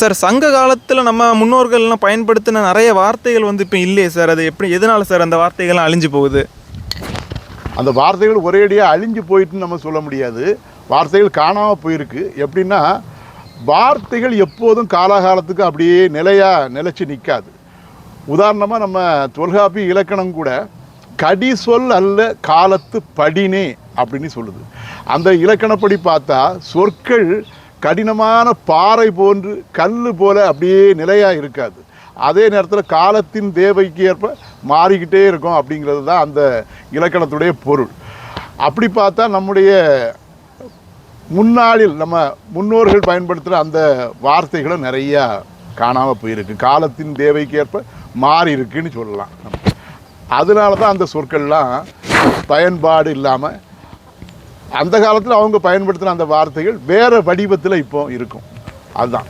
Sir சங்க காலத்தில் நம்ம முன்னோர்கள்லாம் பயன்படுத்தின நிறைய வார்த்தைகள் வந்து இப்போ இல்லையே சார். அது எப்படி எதனால சார் அந்த வார்த்தைகள்லாம் அழிஞ்சு போகுது? அந்த வார்த்தைகள் ஒரேடியாக அழிஞ்சு போயிட்டுன்னு நம்ம சொல்ல முடியாது. வார்த்தைகள் காணாமல் போயிருக்கு. எப்படின்னா வார்த்தைகள் எப்போதும் காலாகாலத்துக்கு அப்படியே நிலையாக நிலச்சி நிற்காது உதாரணமாக நம்ம தொல்காப்பி இலக்கணம் கூட கடி சொல் அல்ல காலத்து படினே அப்படின்னு சொல்லுது. அந்த இலக்கணப்படி பார்த்தா சொற்கள் கடினமான பாறை போன்று கல் போல அப்படியே நிலையாக இருக்காது. அதே நேரத்தில் காலத்தின் தேவைக்கு ஏற்ப மாறிக்கிட்டே இருக்கும் அப்படிங்கிறது தான் அந்த இலக்கணத்துடைய பொருள். அப்படி பார்த்தா நம்முடைய முன்னாளில் நம்ம முன்னோர்கள் பயன்படுத்துகிற அந்த வார்த்தைகளும் நிறையா காணாமல் போயிருக்கு. காலத்தின் தேவைக்கு ஏற்ப மாறி இருக்குன்னு சொல்லலாம். அதனால தான் அந்த சொற்கள்லாம் பயன்பாடு இல்லாமல் அந்த காலத்தில் அவங்க பயன்படுத்தின அந்த வார்த்தைகள் வேறு வடிவத்தில் இப்போ இருக்கும். அதுதான்.